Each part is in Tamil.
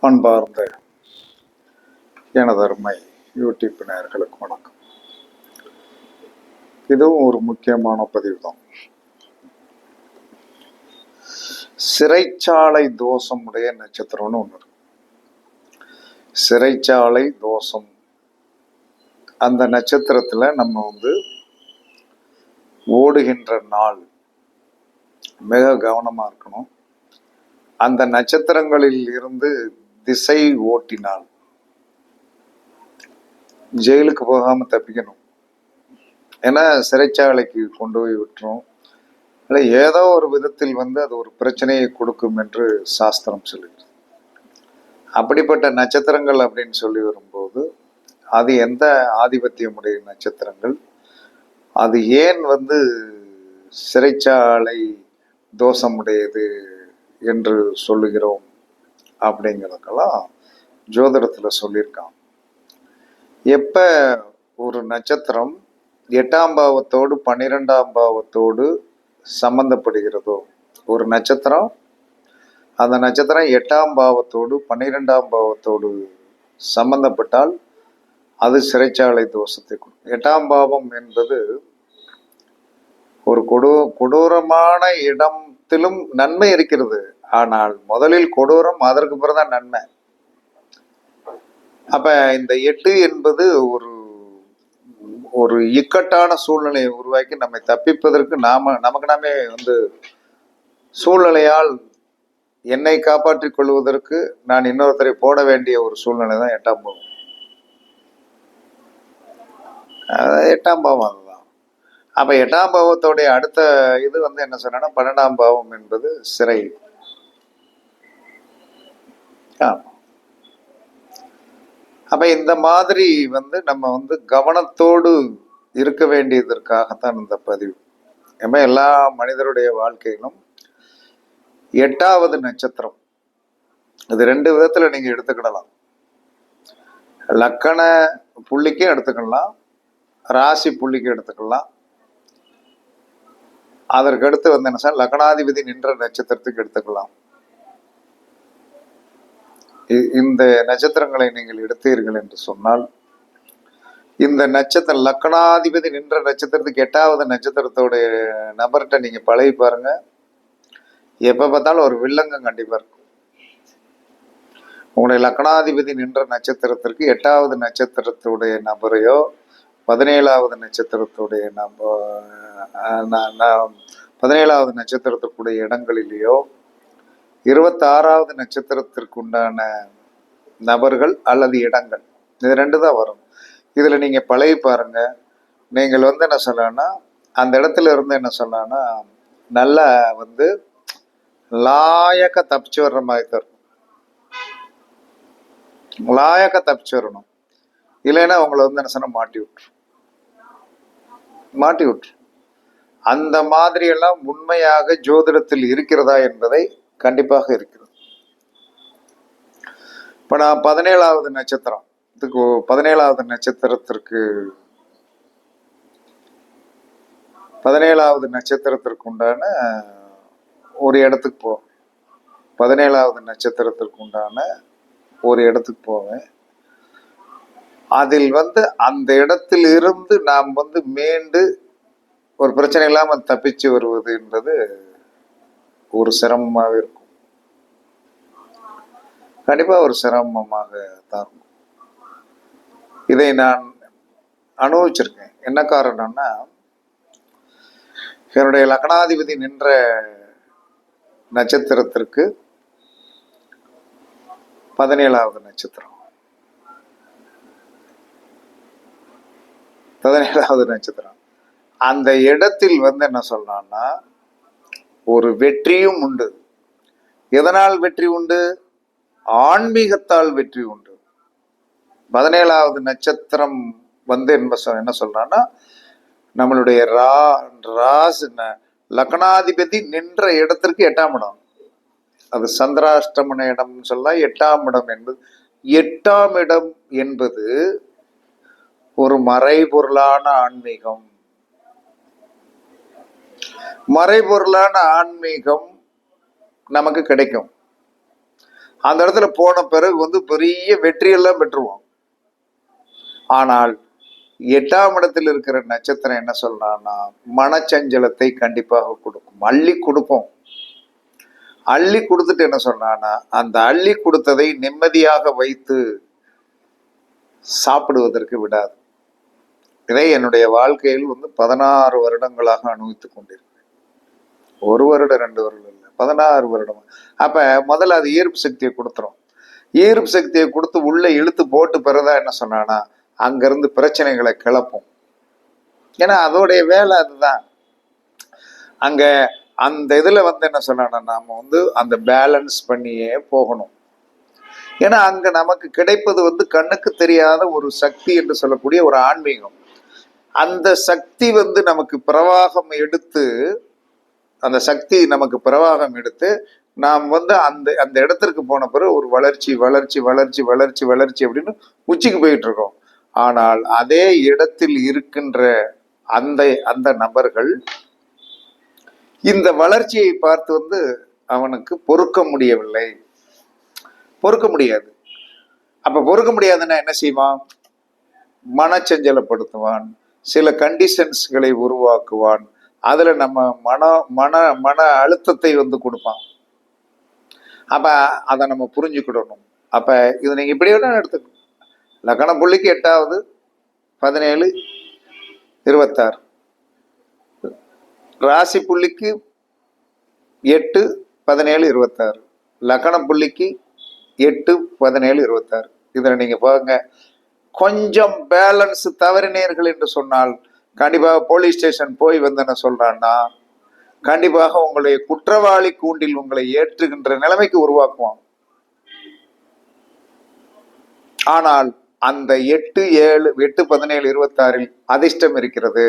அன்பார்ந்த எனதருமை யூடியூப் நேயர்களுக்கு வணக்கம். இதுவும் ஒரு முக்கியமான பதிவு தான் சிறைச்சாலை தோஷம் உடைய நட்சத்திரம்னு ஒன்று இருக்கு. சிறைச்சாலை தோஷம். அந்த நட்சத்திரத்துல நம்ம வந்து ஓடுகின்ற நாள் மிக கவனமா இருக்கணும். அந்த நட்சத்திரங்களில் இருந்து திசை ஓட்டினால் ஜெயிலுக்கு போகாம தப்பிக்கணும். ஏன்னா சிறைச்சாலைக்கு கொண்டு போய் விட்டுரும். இல்லை ஏதோ ஒரு விதத்தில் வந்து அது ஒரு பிரச்சனையை கொடுக்கும் என்று சாஸ்திரம் சொல்லுகிறது. அப்படிப்பட்ட நட்சத்திரங்கள் அப்படின்னு சொல்லி வரும்போது அது எந்த ஆதிபத்தியமுடைய நட்சத்திரங்கள்? அது ஏன் வந்து சிறைச்சாலை தோஷமுடையது என்று சொல்லுகிறோம் அப்படிங்கிறதுக்கெல்லாம் ஜோதிடத்தில் சொல்லியிருக்கான். எப்ப ஒரு நட்சத்திரம் எட்டாம் பாவத்தோடு பன்னிரெண்டாம் பாவத்தோடு சம்பந்தப்படுகிறதோ ஒரு நட்சத்திரம் அந்த நட்சத்திரம் எட்டாம் பாவத்தோடு பன்னிரெண்டாம் பாவத்தோடு சம்பந்தப்பட்டால் அது சிறைச்சாலை தோஷத்தை கொடுக்கும் எட்டாம் பாவம் என்பது ஒரு கொடூ கொடூரமான இடத்திலும் நன்மை இருக்கிறது. ஆனால் முதலில் கொடூரம் அதற்கு பிறகுதான் நன்மை. அப்ப இந்த எட்டு என்பது ஒரு ஒரு இக்கட்டான சூழ்நிலையை உருவாக்கி நம்மை தப்பிப்பதற்கு நாம நமக்கு நாமே வந்து சூழ்நிலையால் என்னை காப்பாற்றிக் கொள்வதற்கு நான் இன்னொருத்தரை போட வேண்டிய ஒரு சூழ்நிலை தான் எட்டாம் பாவம். எட்டாம் பாவம் அதுதான். அப்ப எட்டாம் பாவத்தோடைய அடுத்த இது வந்து என்ன சொன்னா பன்னெண்டாம் பாவம் என்பது சிறை. அப்ப இந்த மாதிரி வந்து நம்ம வந்து கவனத்தோடு இருக்க வேண்டியதற்காகத்தான் இந்த பதிவு. ஏன்னா எல்லா மனிதருடைய வாழ்க்கையிலும் எட்டாவது நட்சத்திரம். இது ரெண்டு விதத்துல நீங்க எடுத்துக்கிடலாம். லக்கண புள்ளிக்கும் எடுத்துக்கலாம் ராசி புள்ளிக்கும் எடுத்துக்கலாம் அதற்கு அடுத்து வந்து என்ன சார் லக்னாதிபதி நின்ற நட்சத்திரத்துக்கு எடுத்துக்கலாம். இந்த நட்சத்திரங்களை நீங்கள் எடுத்தீர்கள் என்று சொன்னால் இந்த நட்சத்திரம் லக்னாதிபதி நின்ற நட்சத்திரத்துக்கு எட்டாவது நட்சத்திரத்தோடைய நபர்கிட்ட நீங்க பழகி பாருங்க. எப்ப பார்த்தாலும் ஒரு வில்லங்கம் கண்டிப்பா இருக்கும். உங்களுடைய லக்னாதிபதி நின்ற நட்சத்திரத்திற்கு எட்டாவது நட்சத்திரத்துடைய நபரையோ பதினேழாவது நட்சத்திரத்துடைய நம்ப பதினேழாவது நட்சத்திரத்துக்குடைய இடங்களிலேயோ இருபத்தாறாவது நட்சத்திரத்திற்கு உண்டான நபர்கள் அல்லது இடங்கள். இது ரெண்டு தான் வரும். இதில் நீங்கள் பழகி பாருங்க. நீங்கள் வந்து என்ன சொல்லலாம்னா அந்த இடத்துல இருந்து என்ன சொல்லலாம்னா நல்லா வந்து லாயக்க தப்பிச்சு வர்ற மாதிரி தான் இருக்கும். லாயக்க தப்பிச்சு வரணும். இல்லைன்னா உங்களை வந்து என்ன சொன்னால் மாட்டி விட்டுரும். மாட்டி விட்டுரும். அந்த மாதிரி எல்லாம் உண்மையாக ஜோதிடத்தில் இருக்கிறதா என்பதை கண்டிப்பாக இருக்கிறது. இப்போ நான் பதினேழாவது நட்சத்திரம் இதுக்கு பதினேழாவது நட்சத்திரத்திற்கு பதினேழாவது நட்சத்திரத்திற்கு உண்டான ஒரு இடத்துக்கு போவேன். பதினேழாவது நட்சத்திரத்திற்கு உண்டான ஒரு இடத்துக்கு போவேன். அதில் வந்து அந்த இடத்தில் இருந்து நாம் வந்து மீண்டு ஒரு பிரச்சனை இல்லாமல் தப்பிச்சு வருவது என்பது ஒரு சிரமமாக இருக்கும். கண்டிப்பா ஒரு சிரமமாக தான் இருக்கும். இதை நான் அனுபவிச்சிருக்கேன். என்ன காரணம்னா என்னுடைய லக்னாதிபதி நின்ற நட்சத்திரத்திற்கு பதினேழாவது நட்சத்திரம். பதினேழாவது நட்சத்திரம். அந்த இடத்தில் வந்து என்ன சொல்லலாம்னா ஒரு வெற்றியும் உண்டு. எதனால் வெற்றி உண்டு? ஆன்மீகத்தால் வெற்றி உண்டு. பதினேழாவது நட்சத்திரம் வந்து என்ன சொல் என்ன சொல்றான்னா நம்மளுடைய ரா ராஸ் ந- லக்னாதிபதி நின்ற இடத்திற்கு எட்டாம் இடம். அது சந்திராஷ்டமன இடம்னு சொல்லலாம் எட்டாம் இடம் என்பது எட்டாம் இடம் என்பது ஒரு மறைபொருளான ஆன்மீகம். மறைபொருளான ஆன்மீகம் நமக்கு கிடைக்கும். அந்த இடத்துல போன பிறகு வந்து பெரிய வெற்றியெல்லாம் பெற்றுவோம். ஆனால் எட்டாம் இடத்தில் இருக்கிற நட்சத்திரம் என்ன சொல்றான்னா மனச்சஞ்சலத்தை கண்டிப்பாக கொடுக்கும். அள்ளி கொடுப்போம். அள்ளி கொடுத்துட்டு என்ன சொன்னான்னா அந்த அள்ளி கொடுத்ததை நிம்மதியாக வைத்து சாப்பிடுவதற்கு விடாது. இதை என்னுடைய வாழ்க்கையில் வந்து பதினாறு வருடங்களாக அனுபவித்துக் கொண்டிருக்கிறேன். ஒரு வருடம் ரெண்டு வருடம் இல்லை பதினாறு வருடம். அப்ப முதல்ல அது ஈர்ப்பு சக்தியை கொடுத்துரும். ஈர்ப்பு சக்தியை கொடுத்து உள்ள இழுத்து போட்டு பிறதா என்ன சொன்னானா அங்கிருந்து பிரச்சனைகளை கிளப்பும். ஏன்னா அதோடைய வேலை அதுதான். அங்க அந்த இதுல வந்து என்ன சொன்னா நாம வந்து அந்த பேலன்ஸ் பண்ணியே போகணும். ஏன்னா அங்க நமக்கு கிடைப்பது வந்து கண்ணுக்கு தெரியாத ஒரு சக்தி என்று சொல்லக்கூடிய ஒரு ஆன்மீகம். அந்த சக்தி வந்து நமக்கு பிரவாகம் எடுத்து அந்த சக்தி நமக்கு பிரவாகம் எடுத்து நாம் வந்து அந்த அந்த இடத்திற்கு போன பிறகு ஒரு வளர்ச்சி வளர்ச்சி வளர்ச்சி வளர்ச்சி வளர்ச்சி அப்படின்னு உச்சிக்கு போயிட்டு இருக்கோம். ஆனால் அதே இடத்தில் இருக்கின்ற அந்த அந்த நபர்கள் இந்த வளர்ச்சியை பார்த்து வந்து அவனுக்கு பொறுக்க முடியவில்லை. பொறுக்க முடியாது. அப்ப பொறுக்க முடியாதுன்னா என்ன செய்வான்? மனச்சஞ்சலப்படுத்துவான். சில கண்டிஷன்ஸ்களை உருவாக்குவான். அதில் நம்ம மன மன மன அழுத்தத்தை வந்து கொடுப்பான். அப்போ அதை நம்ம புரிஞ்சுக்கிடணும். அப்போ இது நீங்கள் இப்படி வேணா எடுத்துக்கணும் லக்கண புள்ளிக்கு எட்டாவது பதினேழு இருபத்தாறு. ராசி புள்ளிக்கு எட்டு பதினேழு இருபத்தாறு. லக்கண புள்ளிக்கு எட்டு பதினேழு இருபத்தாறு. இதில் நீங்கள் பாருங்க. கொஞ்சம் பேலன்ஸ் தவறினீர்கள் என்று சொன்னால் கண்டிப்பாக போலீஸ் ஸ்டேஷன் போய் வந்து என்ன சொல்றான்னா கண்டிப்பாக உங்களுடைய குற்றவாளி கூண்டில் உங்களை ஏற்றுகின்ற நிலைமைக்கு உருவாக்குவான். ஆனால் அந்த எட்டு ஏழு எட்டு பதினேழு இருபத்தாறில் அதிர்ஷ்டம் இருக்கிறது.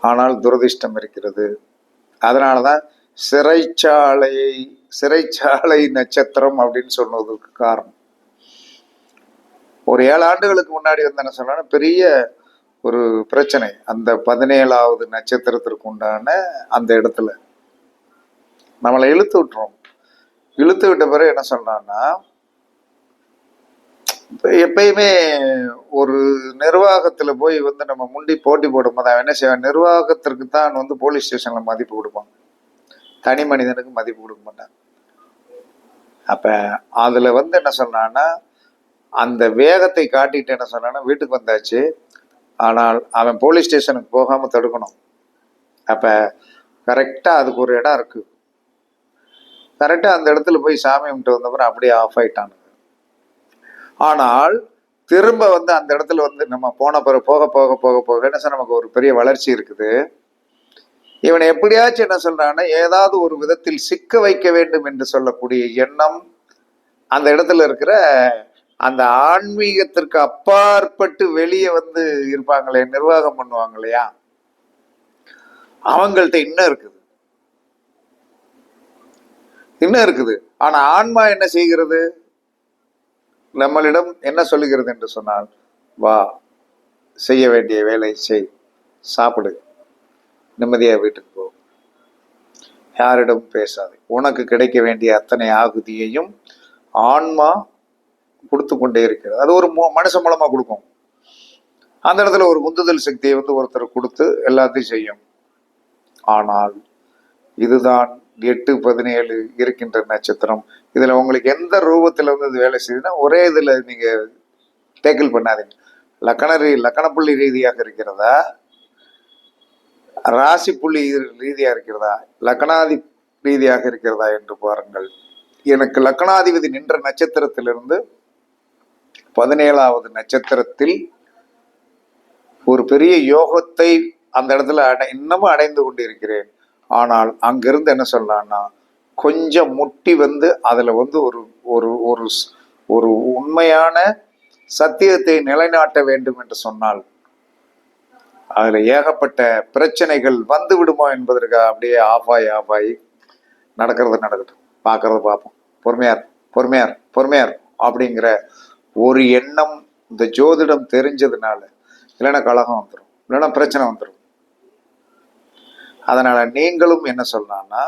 ஆனால் துரதிர்ஷ்டம் இருக்கிறது. அதனாலதான் சிறைச்சாலையை சிறைச்சாலை நட்சத்திரம் அப்படின்னு சொன்னதுக்கு காரணம். ஒரு ஏழு ஆண்டுகளுக்கு முன்னாடி வந்து என்ன சொன்னோன்னா பெரிய ஒரு பிரச்சனை. அந்த பதினேழாவது நட்சத்திரத்திற்கு உண்டான அந்த இடத்துல நம்மளை இழுத்து விட்டுரும். இழுத்து விட்ட பிறகு என்ன சொன்னான்னா எப்பயுமே ஒரு நிர்வாகத்துல போய் வந்து நம்ம முண்டி போட்டி போடும்போது அவன் என்ன செய்வான்? நிர்வாகத்திற்கு தான் வந்து போலீஸ் ஸ்டேஷன்ல மதிப்பு கொடுப்பான். தனி மனிதனுக்கு மதிப்பு கொடுக்க மாட்டான். அப்ப அதுல வந்து என்ன சொன்னான்னா அந்த வேகத்தை காட்டிட்டு என்ன சொன்னான்னா வீட்டுக்கு வந்தாச்சு. ஆனால் அவன் போலீஸ் ஸ்டேஷனுக்கு போகாமல் தடுக்கணும். அப்போ கரெக்டாக அதுக்கு ஒரு இடம் இருக்கு. கரெக்டாக அந்த இடத்துல போய் சாமி கும்பிட்டு வந்தப்பறம் அப்படியே ஆஃப் ஆயிட்டானுங்க ஆனால் திரும்ப வந்து அந்த இடத்துல வந்து நம்ம போன பிறகு போக போக போக போக என்ன நமக்கு ஒரு பெரிய வளர்ச்சி இருக்குது. இவனை எப்படியாச்சும் என்ன சொல்றான்னா ஏதாவது ஒரு விதத்தில் சிக்க வைக்க வேண்டும் என்று சொல்லக்கூடிய எண்ணம் அந்த இடத்துல இருக்கிற அந்த ஆன்மீகத்திற்கு அப்பாற்பட்டு வெளியே வந்து இருப்பாங்களே நிர்வாகம் பண்ணுவாங்க இல்லையா அவங்கள்ட்ட இன்னும் இருக்குது. இன்னும் இருக்குது. ஆனா ஆன்மா என்ன செய்கிறது? நம்மளிடம் என்ன சொல்லுகிறது என்று சொன்னால் வா செய்ய வேண்டிய வேலை செய் சாப்பிடு நிம்மதியா வீட்டுக்கு போ. யாரிடம் பேசாது. உனக்கு கிடைக்க வேண்டிய அத்தனை ஆகுதியையும் ஆன்மா கொடுத்து கொண்டே இருக்கிறது. அது ஒரு மு- மனுஷன் மூலமா கொடுக்கும். அந்த இடத்துல ஒரு உந்துதல் சக்தியை வந்து ஒருத்தர் கொடுத்து எல்லாத்தையும் செய்யும். ஆனால் இதுதான் எட்டு பதினேழு இருக்கின்ற நட்சத்திரம். இதுல உங்களுக்கு எந்த ரூபத்துல வந்து இது வேலை செய்யுதுன்னா ஒரே இதுல நீங்க டேக்கிள் பண்ணாதீங்க. லக்கண ரீ லக்கணப்புள்ளி ரீதியாக இருக்கிறதா? ராசி புள்ளி ரீதியாக இருக்கிறதா? லக்கணாதி ரீதியாக இருக்கிறதா என்று பாருங்கள். எனக்கு லக்கணாதிபதி நின்ற நட்சத்திரத்திலிருந்து பதினேழாவது நட்சத்திரத்தில் ஒரு பெரிய யோகத்தை அந்த இடத்துல அடை இன்னமும் அடைந்து கொண்டு இருக்கிறேன் ஆனால் அங்கிருந்து என்ன சொல்லலாம்னா கொஞ்சம் முட்டி வந்து அதுல வந்து ஒரு ஒரு ஒரு ஒரு உண்மையான சத்தியத்தை நிலைநாட்ட வேண்டும் என்று சொன்னால் அதுல ஏகப்பட்ட பிரச்சனைகள் வந்து விடுமோ என்பதற்கு அப்படியே ஆஃபாய் ஆஃபாய் நடக்கிறது நடக்கட்டும். பார்க்கறது பார்ப்போம். பொறுமையார் பொறுமையார் பொறுமையார் அப்படிங்கிற ஒரு எண்ணம் இந்த ஜோதிடம் தெரிஞ்சதுனால இல்லைன்னா கலகம் வந்துடும் இல்லைன்னா பிரச்சனை வந்துடும் அதனால நீங்களும் என்ன சொல்லலாம்னா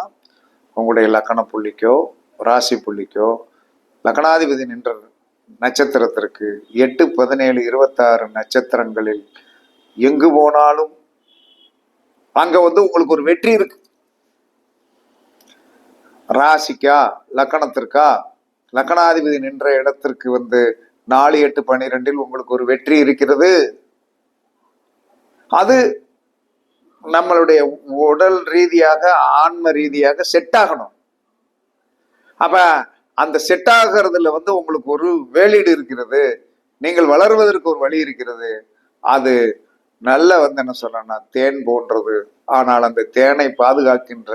உங்களுடைய லக்கண புள்ளிக்கோ ராசி புள்ளிக்கோ லக்னாதிபதி நின்ற நட்சத்திரத்திற்கு எட்டு பதினேழு இருபத்தாறு நட்சத்திரங்களில் எங்கு போனாலும் அங்க வந்து உங்களுக்கு ஒரு வெற்றி இருக்கு. ராசிக்கா லக்கணத்திற்கா லக்கணாதிபதி நின்ற இடத்திற்கு வந்து நாலு எட்டு பன்னிரெண்டில் உங்களுக்கு ஒரு வெற்றி இருக்கிறது. அது நம்மளுடைய உடல் ரீதியாக ஆன்ம ரீதியாக செட் ஆகணும். அப்ப அந்த செட் ஆகிறதுல வந்து உங்களுக்கு ஒரு வேலீடு இருக்கிறது. நீங்கள் வளர்வதற்கு ஒரு வழி இருக்கிறது. அது நல்ல வந்து என்ன சொல்லணும்னா தேன் போன்றது. ஆனால் அந்த தேனை பாதுகாக்கின்ற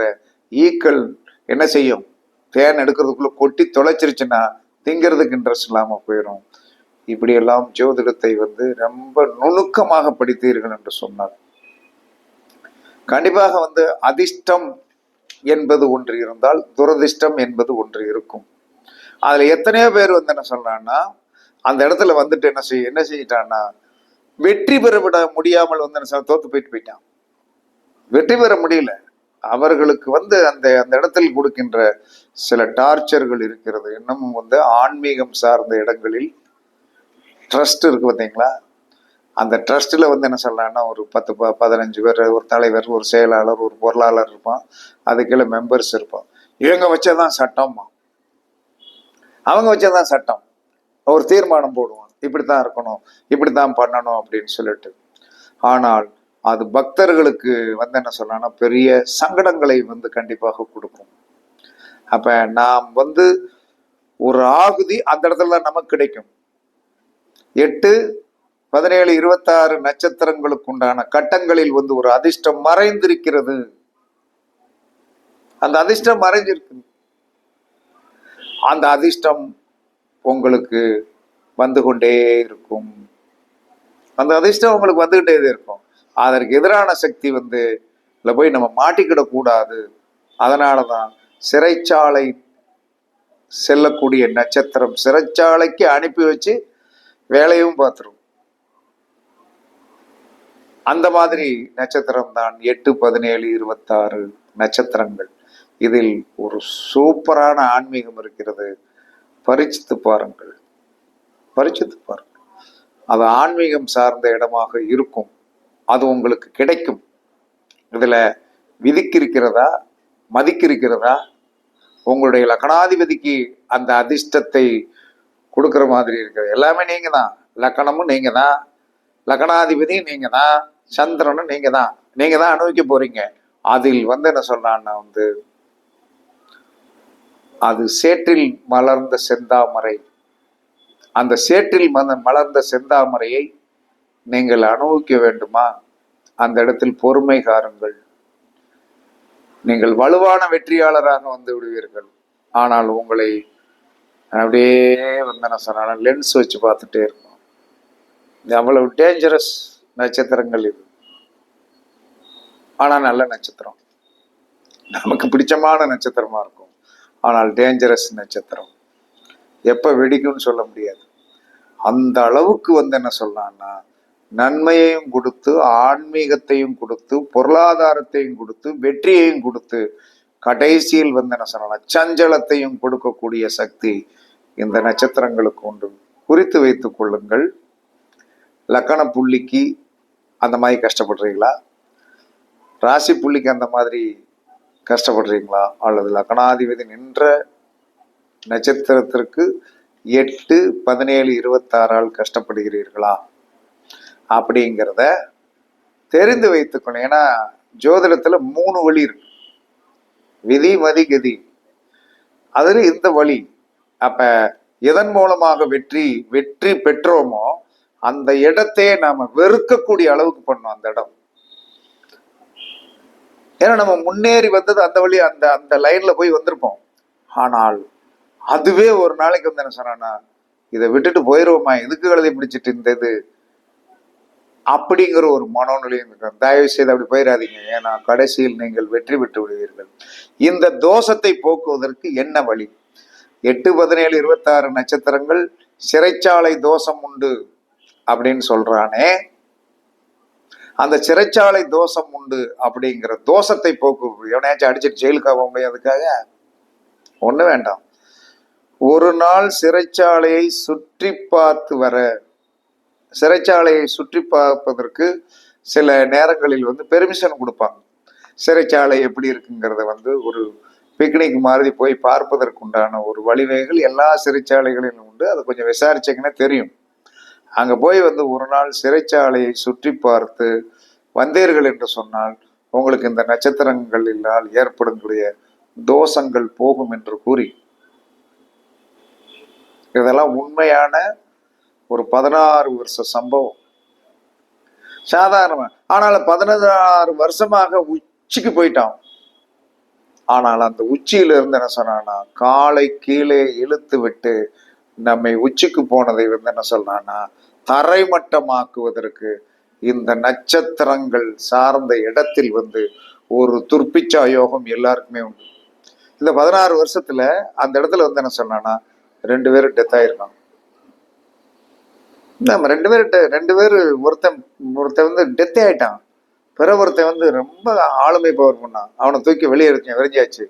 ஈக்கள் என்ன செய்யும்? தேன் எடுக்கிறதுக்குள்ள கொட்டி தொலைச்சிருச்சுன்னா திங்கிறதுக்கு இன்ட்ரெஸ்ட் இல்லாம போயிடும் இப்படியெல்லாம் ஜோதிடத்தை வந்து ரொம்ப நுணுக்கமாக படித்தீர்கள் என்று சொன்னார். கண்டிப்பாக வந்து அதிர்ஷ்டம் என்பது ஒன்று இருந்தால் துரதிர்ஷ்டம் என்பது ஒன்று இருக்கும். அதுல எத்தனையோ பேர் வந்து என்ன சொல்றான்னா அந்த இடத்துல வந்துட்டு என்ன செய்ய என்ன செஞ்சிட்டான்னா வெற்றி பெற விட முடியாமல் வந்து என்ன சொல்ல, தோத்து போயிட்டு போயிட்டான். வெற்றி பெற முடியல. அவர்களுக்கு வந்து அந்த அந்த இடத்தில் கொடுக்கின்ற சில டார்ச்சர்கள் இருக்கிறது. இன்னமும் வந்து ஆன்மீகம் சார்ந்த இடங்களில் ட்ரஸ்ட் இருக்குது பார்த்தீங்களா அந்த ட்ரஸ்ட்டில் வந்து என்ன சொல்லலாம்னா ஒரு பத்து ப பதினஞ்சு பேர் ஒரு தலைவர் ஒரு செயலாளர் ஒரு பொருளாளர் இருப்பான். அதுக்குள்ள மெம்பர்ஸ் இருப்பான். இவங்க வச்சதான் சட்டம்மா அவங்க வச்சதான் சட்டம். ஒரு தீர்மானம் போடுவான். இப்படித்தான் இருக்கணும் இப்படி தான் பண்ணணும் அப்படின்னு சொல்லிட்டு. ஆனால் அது பக்தர்களுக்கு வந்து என்ன சொல்லலாம்னா பெரிய சங்கடங்களை வந்து கண்டிப்பாக கொடுக்கும். அப்போ நாம் வந்து ஒரு ஆகுதி அந்த இடத்துல தான் நமக்கு கிடைக்கும். எட்டு பதினேழு இருபத்தாறு நட்சத்திரங்களுக்கு உண்டான கட்டங்களில் வந்து ஒரு அதிர்ஷ்டம் மறைந்திருக்கிறது. அந்த அதிர்ஷ்டம் மறைஞ்சிருக்கு அந்த அதிர்ஷ்டம் உங்களுக்கு வந்து கொண்டே இருக்கும். அந்த அதிர்ஷ்டம் உங்களுக்கு வந்துகிட்டே இருக்கும். அதற்கு எதிரான சக்தி வந்து இதில் போய் நம்ம மாட்டிக்கிடக்கூடாது கூடாது. அதனாலதான் சிறைச்சாலை செல்லக்கூடிய நட்சத்திரம் சிறைச்சாலைக்கு அனுப்பி வச்சு வேலையும் பார்த்துரும் அந்த மாதிரி நட்சத்திரம் தான் எட்டு பதினேழு இருபத்தாறு நட்சத்திரங்கள். இதில் ஒரு சூப்பரான ஆன்மீகம் இருக்கிறது. பரிச்சித்து பாருங்கள். பரிச்சித்து பாருங்கள். அது ஆன்மீகம் சார்ந்த இடமாக இருக்கும். அது உங்களுக்கு கிடைக்கும். இதில் விதிக்கிருக்கிறதா? மதிக்கிருக்கிறதா? உங்களுடைய லக்கணாதிபதிக்கு அந்த அதிர்ஷ்டத்தை கொடுக்குற மாதிரி இருக்குது. எல்லாமே நீங்கள் தான் லக்கணமும் நீங்கள் தான் லக்கணாதிபதியும் நீங்கள் தான் சந்திரனும் நீங்கள் தான் நீங்கள் தான் அனுபவிக்க போகிறீங்க அதில் வந்து என்ன சொல்றான்னா வந்து அது சேற்றில் மலர்ந்த செந்தாமரை. அந்த சேற்றில் மல மலர்ந்த செந்தாமரையை நீங்கள் அனுபவிக்க வேண்டுமா? அந்த இடத்தில் பொறுமை காருங்கள். நீங்கள் வலுவான வெற்றியாளராக வந்து விடுவீர்கள். ஆனால் உங்களை அப்படியே வந்து என்ன சொன்னாலும் லென்ஸ் வச்சு பார்த்துட்டே இருக்கும். இது அவ்வளவு டேஞ்சரஸ் நட்சத்திரங்கள் இது. ஆனால் நல்ல நட்சத்திரம். நமக்கு பிடிச்சமான நட்சத்திரமா இருக்கும். ஆனால் டேஞ்சரஸ் நட்சத்திரம். எப்ப வெடிக்கும்னு சொல்ல முடியாது. அந்த அளவுக்கு வந்து என்ன சொல்லலாம்னா நன்மையையும் கொடுத்து ஆன்மீகத்தையும் கொடுத்து பொருளாதாரத்தையும் கொடுத்து வெற்றியையும் கொடுத்து கடைசியில் வந்து என்ன சொல்லலாம் சஞ்சலத்தையும் கொடுக்கக்கூடிய சக்தி இந்த நட்சத்திரங்களுக்கு உண்டு. குறித்து வைத்துக் கொள்ளுங்கள். லக்கண புள்ளிக்கு அந்த மாதிரி கஷ்டப்படுறீங்களா? ராசி புள்ளிக்கு அந்த மாதிரி கஷ்டப்படுறீங்களா? அல்லது லக்னாதிபதி நின்ற நட்சத்திரத்திற்கு எட்டு பதினேழு இருபத்தாறால் கஷ்டப்படுகிறீர்களா? அப்படிங்கிறத தெரிந்து வைத்துக்கணும் ஏன்னா ஜோதிடத்தில் மூணு வழி இருக்கு. விதி மதி கதி அதில் இந்த வழி. அப்ப எதன் மூலமாக வெற்றி வெற்றி பெற்றோமோ அந்த இடத்தையே நாம வெறுக்கக்கூடிய அளவுக்கு பண்ணோம் அந்த இடம். ஏன்னா நம்ம முன்னேறி வந்தது அந்த வழி அந்த அந்த லைன்ல போய் வந்திருப்போம். ஆனால் அதுவே ஒரு நாளைக்கு வந்து என்ன சொன்னா இதை விட்டுட்டு போயிருவோமா? எதுக்கு எழுதி பிடிச்சிட்டு இந்த இது? அப்படிங்கிற ஒரு மனோநிலையும் இருக்கு தயவு செய்து அப்படி போயிடாதீங்க. ஏன்னா கடைசியில் நீங்கள் வெற்றி பெற்று விடுவீர்கள். இந்த தோஷத்தை போக்குவதற்கு என்ன வழி? எட்டு பதினேழு இருபத்தாறு நட்சத்திரங்கள் சிறைச்சாலை தோஷம் உண்டு அப்படின்னு சொல்றானே. அந்த சிறைச்சாலை தோஷம் உண்டு அப்படிங்கிற தோஷத்தை போக்கு எவனையாச்சும் அடிச்சிட்டு ஜெயிலுக்கு ஆக முடியாதுக்காக ஒண்ணு வேண்டாம். ஒரு நாள் சிறைச்சாலையை சுற்றி பார்த்து வர சிறைச்சாலையை சுற்றி பார்ப்பதற்கு சில நேரங்களில் வந்து பெர்மிஷன் கொடுப்பாங்க. சிறைச்சாலை எப்படி இருக்குங்கிறத வந்து ஒரு பிக்னிக் மாதிரி போய் பார்ப்பதற்குண்டான ஒரு வழிவகைகள் எல்லா சிறைச்சாலைகளிலும் உண்டு. அதை கொஞ்சம் விசாரிச்சீங்கன்னா தெரியும். அங்கே போய் வந்து ஒரு நாள் சிறைச்சாலையை சுற்றி பார்த்து வந்தீர்கள் என்று சொன்னால் உங்களுக்கு இந்த நட்சத்திரங்களினால் ஏற்படக்கூடிய தோஷங்கள் போகும் என்று கூறி. இதெல்லாம் உண்மையான ஒரு பதினாறு வருஷ சம்பவம். சாதாரணமாக ஆனால் பதினாறு வருஷமாக உச்சிக்கு போயிட்டான். ஆனால் அந்த உச்சியில இருந்து என்ன சொன்னான்னா காலை கீழே இழுத்து விட்டு நம்மை உச்சிக்கு போனதை வந்து என்ன சொல்றான்னா தரைமட்டமாக்குவதற்கு இந்த நட்சத்திரங்கள் சார்ந்த இடத்தில் வந்து ஒரு துர்ப்பிச்சா யோகம் எல்லாருக்குமே உண்டு. இந்த பதினாறு வருஷத்துல அந்த இடத்துல வந்து என்ன சொன்னான்னா ரெண்டு பேரும் டெத் ஆயிருக்காங்க. நம்ம ரெண்டு பேர்கிட்ட ரெண்டு பேர் ஒருத்தன் ஒருத்தன் வந்து டெத்தே ஆயிட்டான். பிற ஒருத்தன் வந்து ரொம்ப ஆளுமை பவர் பண்ணான். அவனை தூக்கி வெளியே எரிஞ்சு எரிஞ்சாச்சு.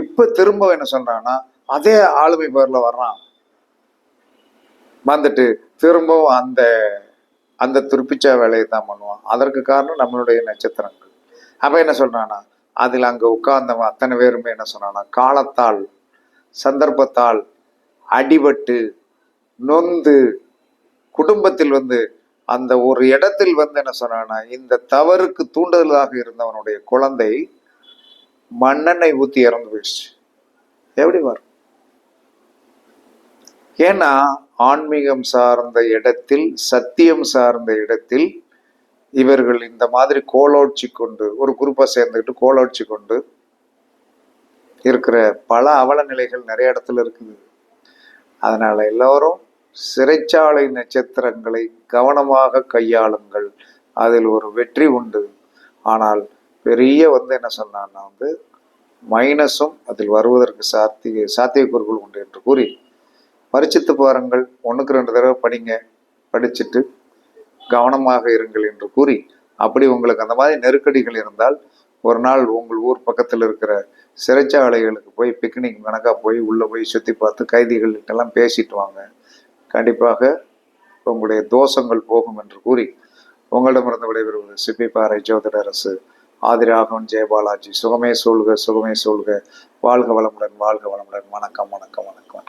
இப்போ திரும்ப என்ன சொல்றான்னா அதே ஆளுமை பவர்ல வர்றான். வந்துட்டு திரும்பவும் அந்த அந்த துருப்பிச்சா வேலையை தான் பண்ணுவான். அதற்கு காரணம் நம்மளுடைய நட்சத்திரங்கள். அப்ப என்ன சொல்றானா அதில் அங்கே உட்கார்ந்தவன் அத்தனை பேருமே என்ன சொன்னானா காலத்தால் சந்தர்ப்பத்தால் அடிபட்டு நொந்து குடும்பத்தில் வந்து அந்த ஒரு இடத்தில் வந்து என்ன சொன்னான்னா இந்த தவறுக்கு தூண்டுதலாக இருந்தவனுடைய குழந்தை மண்ணெண்ணை ஊத்தி இறந்து போயிடுச்சு. எப்படி வரும் ஏன்னா ஆன்மீகம் சார்ந்த இடத்தில் சத்தியம் சார்ந்த இடத்தில் இவர்கள் இந்த மாதிரி கோலோட்சி கொண்டு ஒரு குரூப்பாக சேர்ந்துக்கிட்டு கோலோட்சி கொண்டு இருக்கிற பல அவல நிலைகள் நிறைய இடத்துல இருக்குது. அதனால எல்லோரும் சிறைச்சாலை நட்சத்திரங்களை கவனமாக கையாளுங்கள். அதில் ஒரு வெற்றி உண்டு. ஆனால் பெரிய வந்து என்ன சொன்னான்னா வந்து மைனஸும் அதில் வருவதற்கு சாத்திய சாத்தியக்கூறுகள் உண்டு என்று கூறி பரிச்சித்து பாருங்கள். ஒன்றுக்கு ரெண்டு தடவை படிங்க. படிச்சுட்டு கவனமாக இருங்கள் என்று கூறி அப்படி உங்களுக்கு அந்த மாதிரி நெருக்கடிகள் இருந்தால் ஒரு நாள் உங்கள் ஊர் பக்கத்தில் இருக்கிற சிறைச்சாலைகளுக்கு போய் பிக்னிக் கணக்காக போய் உள்ளே போய் சுற்றி பார்த்து கைதிகள்கிட்டலாம் பேசிட்டு வாங்க. கண்டிப்பாக உங்களுடைய தோஷங்கள் போகும் என்று கூறி உங்களிடமிருந்து விடைபெறுவது சிப்பிப்பாறை ஜோதிடரசு ஆதிராகவன் ஜெயபாலாஜி சுகமே சூழ்க சுகமே சூழ்க. வாழ்க வளமுடன் வாழ்க வளமுடன். வணக்கம் வணக்கம் வணக்கம்.